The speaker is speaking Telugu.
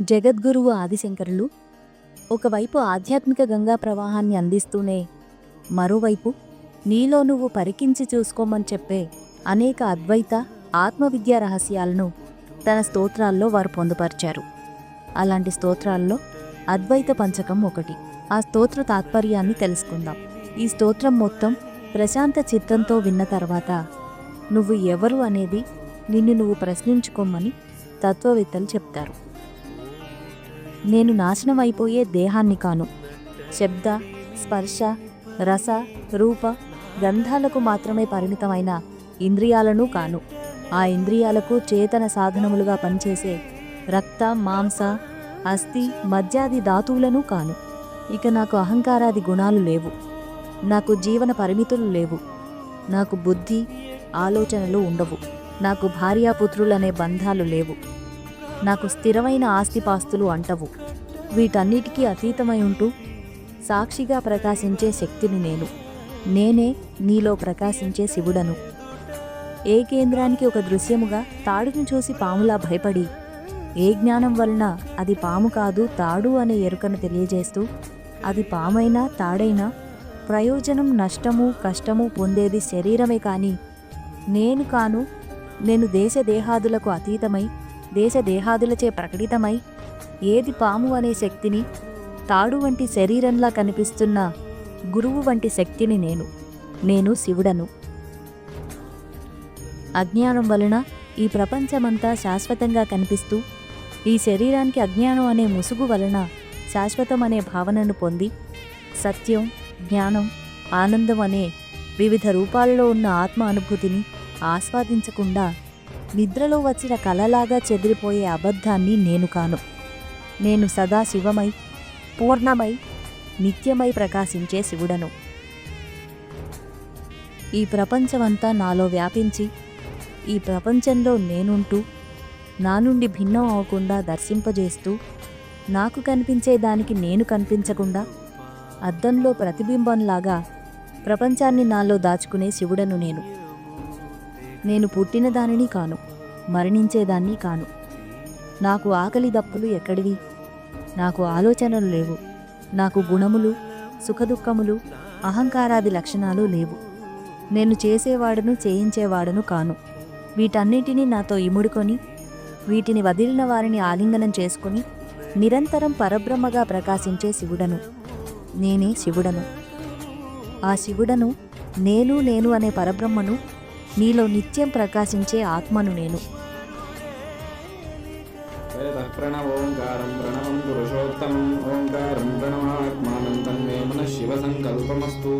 జగద్గురువు ఆదిశంకరులు ఒకవైపు ఆధ్యాత్మిక గంగా ప్రవాహాన్ని అందిస్తూనే మరోవైపు నీలో నువ్వు పరికించి చూసుకోమని చెప్పే అనేక అద్వైత ఆత్మవిద్యా రహస్యాలను తన స్తోత్రాల్లో వారు పొందుపరిచారు. అలాంటి స్తోత్రాల్లో అద్వైత పంచకం ఒకటి. ఆ స్తోత్ర తాత్పర్యాన్ని తెలుసుకుందాం. ఈ స్తోత్రం మొత్తం ప్రశాంత చిత్తంతో విన్న తర్వాత నువ్వు ఎవరు అనేది నిన్ను నువ్వు ప్రశ్నించుకోమని తత్వవేత్తలు చెప్తారు. నేను నాశనం అయిపోయే దేహాన్ని కాను. శబ్ద స్పర్శ రస రూప గంధాలకు మాత్రమే పరిమితమైన ఇంద్రియాలను కాను. ఆ ఇంద్రియాలకు చేతన సాధనములుగా పనిచేసే రక్త మాంస అస్థి మధ్యాది ధాతువులను కాను. ఇక నాకు అహంకారాది గుణాలు లేవు. నాకు జీవన పరిమితులు లేవు. నాకు బుద్ధి ఆలోచనలు ఉండవు. నాకు భార్యాపుత్రులనే బంధాలు లేవు. నాకు స్థిరమైన ఆస్తిపాస్తులు అంటవు. వీటన్నిటికీ అతీతమై ఉంటూ సాక్షిగా ప్రకాశించే శక్తిని నేను. నేనే నీలో ప్రకాశించే శివుడను. ఏ కేంద్రానికి ఒక దృశ్యముగా తాడును చూసి పాములా భయపడి ఏ జ్ఞానం వలన అది పాము కాదు తాడు అనే ఎరుకను తెలియజేస్తూ అది పామైనా తాడైనా ప్రయోజనం నష్టము కష్టము పొందేది శరీరమే కాని నేను కాను నేను దేశ దేహాదులకు అతీతమై దేశ దేహాదులచే ప్రకటితమై ఏది పాము అనే శక్తిని తాడు వంటి శరీరంలా కనిపిస్తున్న గురువు వంటి శక్తిని నేను నేను శివుడను. అజ్ఞానం వలన ఈ ప్రపంచమంతా శాశ్వతంగా కనిపిస్తూ ఈ శరీరానికి అజ్ఞానం అనే ముసుగు వలన శాశ్వతం అనే భావనను పొంది సత్యం జ్ఞానం ఆనందం అనే వివిధ రూపాలలో ఉన్న ఆత్మ అనుభూతిని ఆస్వాదించకుండా నిద్రలో వచ్చిన కలలాగా చెదిరిపోయే అబద్ధాన్ని నేను కాను. నేను సదా శివమై పూర్ణమై నిత్యమై ప్రకాశించే శివుడను. ఈ ప్రపంచమంతా నాలో వ్యాపించి ఈ ప్రపంచంలో నేనుంటూ నా నుండి భిన్నం అవ్వకుండా దర్శింపజేస్తూ నాకు కనిపించే దానికి నేను కనిపించకుండా అద్దంలో ప్రతిబింబంలాగా ప్రపంచాన్ని నాలో దాచుకునే శివుడను నేను. నేను పుట్టిన దానిని కాను మరణించేదాన్ని కాను. నాకు ఆకలి దప్పులు ఎక్కడివి? నాకు ఆలోచనలు లేవు. నాకు గుణములు సుఖదుఖములు అహంకారాది లక్షణాలు లేవు. నేను చేసేవాడును చేయించేవాడును కాను. వీటన్నిటినీ నాతో ఇముడుకొని వీటిని వదిలిన వారిని ఆలింగనం చేసుకుని నిరంతరం పరబ్రహ్మగా ప్రకాశించే శివుడను. నేనే శివుడను. ఆ శివుడను నేను నేను అనే పరబ్రహ్మను నీలో నిత్యం ప్రకాశించే ఆత్మను నేను. వేద ప్రణవోంకారం ప్రణవం పురుషోత్తమం ఓంకారం ప్రణవాత్మానం తన్మే మన శివ సంకల్పమస్తు.